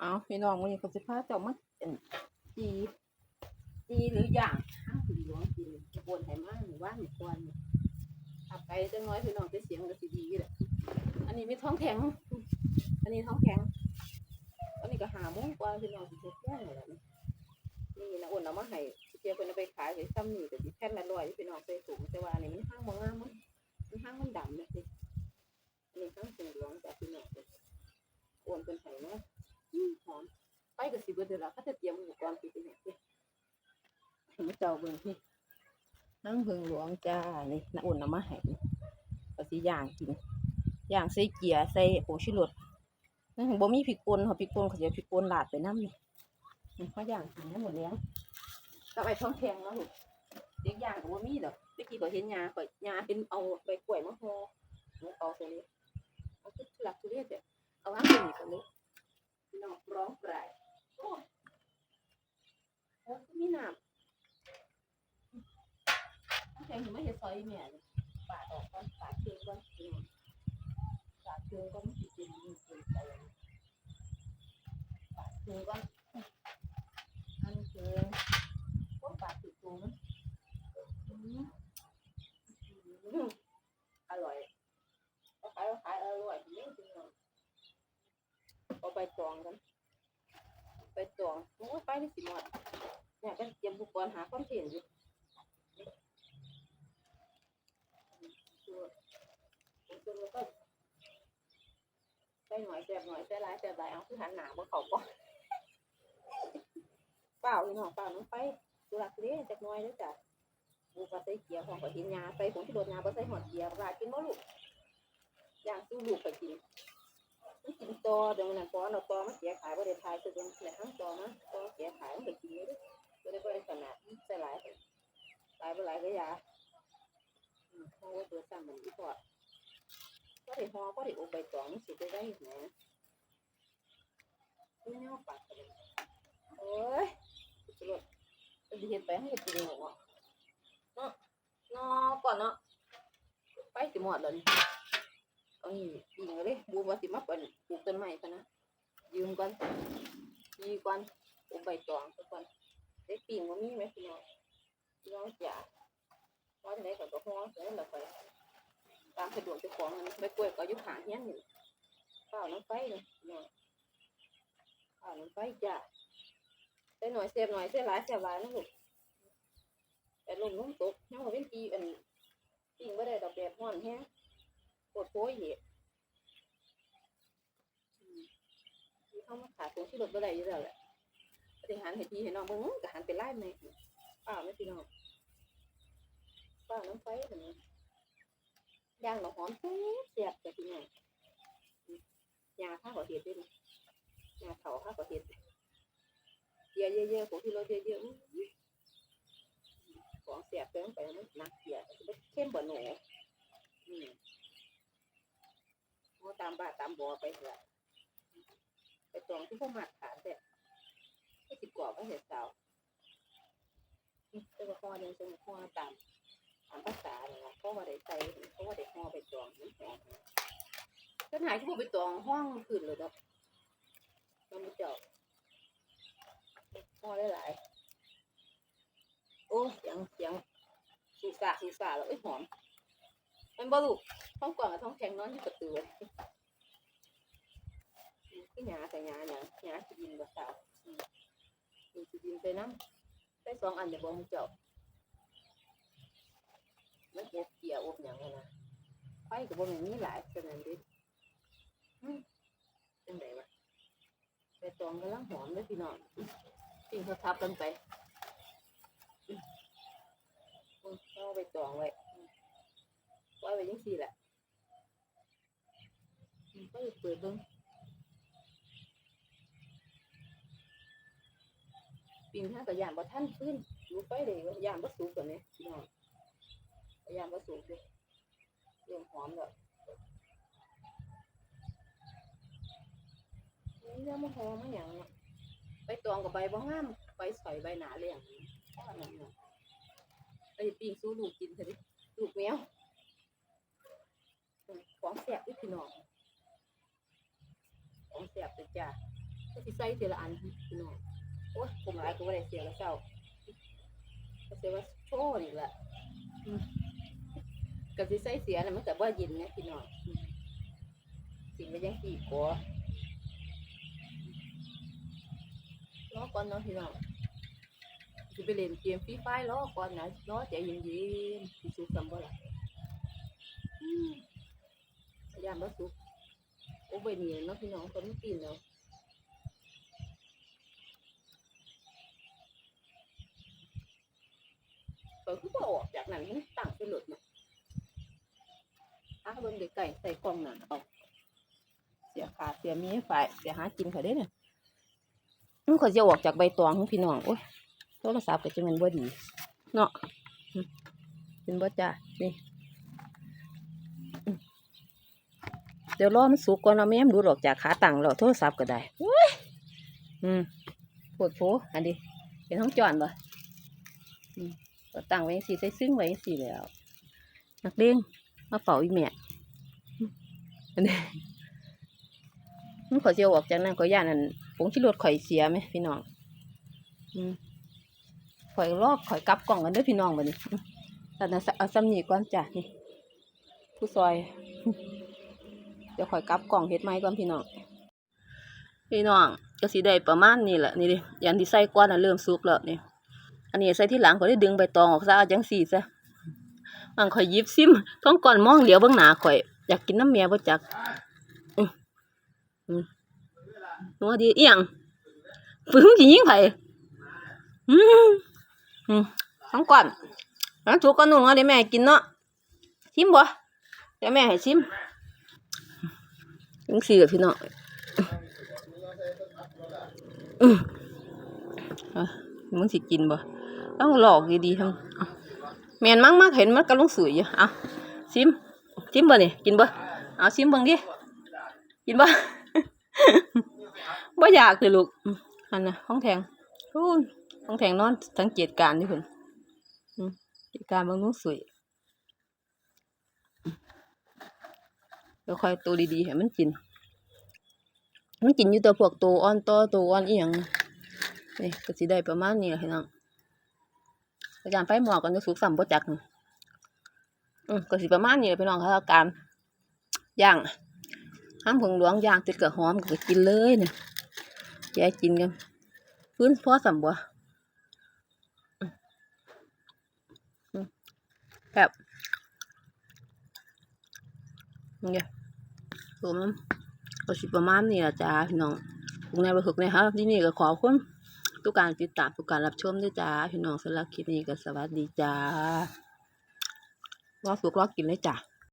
เอาพี่น้องวันนี้ก็สิพาเจ้ามาเอิ่นจีจีหรืออย่างห้างถึงหลวงกินกระบวนไหมากหรือว่าหมู่กวนขับไปจังน้อยพี่น้องจะเสียงก็สิดีแหละอันนี้ไม่ท้องแข็ง อันนี้ท้องแข็ง อันนี้ก็หาโมงกว่าพี่น้องสิเจ็ดแก่เลยล่ะนี่นี่นะอ้วนเอามาให้เจ้าเพิ่นเอาไปขายให้ซ้ำนี่ก็สิแค่ละร้อยพี่น้องใส่ถุงแต่ว่าอันนี้มันห้างบ่งงามมันมันห้างมันดำเลยสิอันนี้ห้างถึงหลวงจากพี่น้องอ้วนเป็นไห้เนาะอืมหอม ไปก็สิเบิดเดี๋ยวละเขาจะเตรียมอุปกรณ์ไปเป็นอย่างนี้ให้มาเจ้าเบิ่งพี่นั่งเพิงหลวงจ้านี่น้าอุ่นเอามาให้ก็สิย่างกินย่างใส่เกียร์ใส่ผงชูรสนั่นบ่มีพริกป่นเขาพริกป่นเขาจะเอาพริกป่นลาดไปน้ำนี่นี่เขาย่างกินได้หมดแล้วกับไอ้ท้องแข็งเนาะลูกเด็กย่างก็บ่มีดอกเมื่อกี้เขาเห็นยาข่อยยาเห็นเอาใบกล้วยมาห่อหมูเอาใส่นี่เอาคือทุลักทุเลเด้อเอาวางตรงนี้ก่อนลูกพี่น้องร้องไกรโอ้ยโอ้ยมีน้ำตั้งแต่ถึงไม่เห็นซอย แม่เลยปาดออกก่อนปาดเคืองก่อนพี่น้องปาดเคืองก่อนมันสิเป็นมันเป็นไปปาดเคืองก่อนอันเคืองโอ้ยปาดติดตัวมันอร่อยเอาขายเอาขายอร่อยจริงๆพี่น้องเอาไปตองกันไปตองโอ้ยไปที่สิหมดเนี่ยก็เตรียมอุปกรณ์หาคอนเทนต์อยู่ ตัวตัวแล้วก็ใส่หน่อยแสบหน่อยใส่หลายแสบหลายเอาคือหันหนาบนเขาก่อนเปล่าพี่น้องเปล่าน้องไปดูหลักเด้ยจักน่อยด้อจ้ะบูก็ใส่เกียร์ของก็กินยาใส่ผงชูรสยาบ่ใส่หอดเกียร์ปลากินบ่ลูกอย่างสู้ลูกไปกินมันกินตอเดี๋ยวมันนั่นตอเราตอมันเสียขายบ่ได้ทายคือตรงแหล่ทั้งตอนะตอเสียขายมันไปกินเลยก็ได้บ่ได้ขนาดใส่หลายหลายบ่หลายก็ยา อืมเพราะว่าตัวซ้ำมันอีพอก็ได้ฮอก็ได้อบใบตองมันสิได้ได้แหมนี่เนาปากกันเลยโอ้ยสุดยอดจะเฮ็ดไปให้เฮ็ดกินหมดเนาะเนาะเนาะก่อนเนาะไปสิหมดแล้วนี่เอานี่ยิงเลยบูมว่าสิมาเปิดปลูกต้นไม้กันนะยืมก่อนยีก่อนอุบใบตองก่อนได้ปิ่งว่ามีไหมพี่น้องพี่น้องจ๋า ว่าจะได้กับตัวห้องเสร็จแล้วไปตามสะดวกจ้าของมันใบกล้วยก็ยู่หางเฮี้ยนอยู่ข้าวน้ำไฟเลยพี่น้องข้าวน้ำไฟจ้าใส่หน่อยเสียบหน่อยใส่หลายเสียบหลายนะลูกแต่ลมน้ำตกยังว่าเป็นปีอันปิ่งไม่ได้ดอกแบบห้อนแฮงปวดโป้ยเหตุที่เขามาขายตรงที่รถบ่ได้อยู่แล้วแหละปฏิหารเห็นทีเห็นน้องเบิ่งอื้อก็หันไปไล่แม่เปล่าไม่พี่น้อง ปล่าน้ำไฟเห็นไหมย่างดอหอมแซ่บแซ่บแต่พี่น้องยาข้าวเห็ดด้วยนะยาเขาข้าวเห็ดเยอะเยอะๆของที่รถเยอะๆของแซ่บเติมไปมันหนักเสียเข้มบ่หนูอืมโอ้ตามบ้าตามบอไปเถอะไปตรงที่พวกมัดขาแต่ไม่ติดกรอบไม่เห็นเสาเป็นข้อยังเป็นข้อตาม เพราะว่าได้ใส่เพราะว่าได้ห่อไปตองมันหอมปัญหาที่พวกไปตองห้องขึ้นเลยครับมันไม่เจาะห่อได้หลายโอ้เสียงเสียงสีสาสีสาแล้วไอ้ยหอมมันบ่ลูกท้องกว่างกับท้องแข็งนอนที่ประตูเลยที่หยาแต่หยาหยาหยาสิดินบ่สาวอืมมีสิดินไปน้ำไปสองอันเดี๋ยวบ่มเจ้า มันอบเกี่ยวอบหยังไงนะไฟก็บ่แม่นมีหลายขนาดนี้อืมจังไดวะไปตองกำลังหอมเลยพี่น้องสิ่งเขาทับกันไปอืมอืมเอาไปตองไว้ปล่อยไว้ยังสี่แหละอืมก็จะเปิดเบิ้งปีนห้ากับยานบ่ท่านขึ้นดูไปเลยว่ายานบ่สูงกว่านี้พี่น้อง ยานบ่สูงเลยเรื่องหอมเลยนี่เรื่องมันหอมมันอย่างเนาะใบตองกับใบบ่งามใบสอยใบหนาเลยอย่างนี้อนั้นเนาะไปปีนสู้ลูกกินเถอะดิลูกแมวของแสบด้วยพี่น้องของแสบเลยจ้ะก็สิใส่ทีละอันพี่น้องโอ้ยผมหลายก็บ่ได้เสียแล้วเจ้าก็เสียว่าโชว์นี่แหละ อืมก็สิใส่เสียน่ะมันก็บ่ยินนะพี่น้องอืมกินไปยังกี่กัวรอก่อนเนาะพี่น้องสิไปเล่นเกมฟรีไฟรอก่อนนะรอใจเย็นๆสิสุกกันบ่ล่ะอืมพยายามบ่สุกโอ้ใบเหนียวเนาะพี่น้องคนไม่กินแล้วก็คือบออกจากนั้นนตั้งไปหลดนะถ้าเบิ่งไก่ใส่กล่องนั่นเอาเสียขาเสียมีฝ่ายเสียหากินเขาได้เนี่ยมันขอจะออกจากใบตองของพี่น้องโอ้ยโทรศัพท์ก็จะมันบ่ดีเนาะเป็นบ่จ้านี่เดี๋ยวรอมันสุกก่อนเอาแม่มดูดออกจากขาตังแล้วโทรศัพท์ก็ได้โอ้ยอืมปวดโผอันนี้เป็นห้องจอนบ่ก็ตั้งไว้สีใส่ซึ้งไว้สีแล้วนักเด้งมาเฝ้าอีแม่ มันขอเจียวออกจากนั้นก็ย่านนั่นผงชิรดข่อยเสียไหมพี่น้องอืมข่อยลอกข่อยกลับกล่องกันด้วยพี่น้องบัดนี้แต่นะเอาซ้ำหนีก่อนจ้ะนี่ผู้ซอย เดี๋ยวข่อยกลับกล่องเฮ็ดไม้ก่อนพี่น้อง พี่น้องก็สิได้ประมาณนี้แหละนี่ดิอยันที่ใส่ก้อนน่ะเริ่มสุกแล้วนี่อันนี้ใส่ที่หลังข่อยได้ดึงใบตองออกซะเอาจังสี่ซะบางข่อยยิบซิมท้องก่อนมองเหลียวเบื้องหน้าข่อย อยากกินน้ำเมียบ่จักอืมอืมนัวดีเอียงฝึงสิยิงไผอืมอืมท้องก่อนแล้วถูกก็นุ่งเอาเดี๋ยวแม่กินเนาะชิมบ่เดี๋ยวแม่ให้ชิมจังสี่กับพี่น้องอืมอะมึงสิกินบ่ต้องหลอกดีๆทั้งเอาแมนมั่งมากเห็นมันกำลังสวยอยู่เอาซิม ซิมบ่นี่กินบ่เอาซิมเบิ่งดิกินบ่บ่อยากเลยลูกอืมอันน่ะห้องแทงอู้นห้องแทงนอนสังเกตการณ์อยู่เพิ่นอืมสังเกตการณ์เบิ่งน้องสวยอืมเดี๋ยวคอยตัวดีๆให้มันกิน มันกินอยู่แต่พวกตัวอ่อนต่อตัวอ่อนอีหยังนี่ก็สิได้ประมาณนี้แหละพี่น้องอาจารย์ไฟหมอกกันจะสุกสัมบ่จักนี่ อืมก็สิประมาณนี้แหละพี่น้องค่ะอาการย่างห้ามผงหลวงย่างติดกับหอมก็กินเลยเนี่ยแยกกินกันพื้นพอสัมบ่อืมอืมแบบนี่ตัวมก็สิประมาณนี้แหละจ้าพี่น้องพวกนายประถึกนะครับที่นี่ก็ขอบคุณทุกการติดตามทุกการรับชมด้วยจ้าพี่น้องสำหรับคลิปนี้ก็สวัสดีจ้า รอสุกรอกินเลยจ้ะ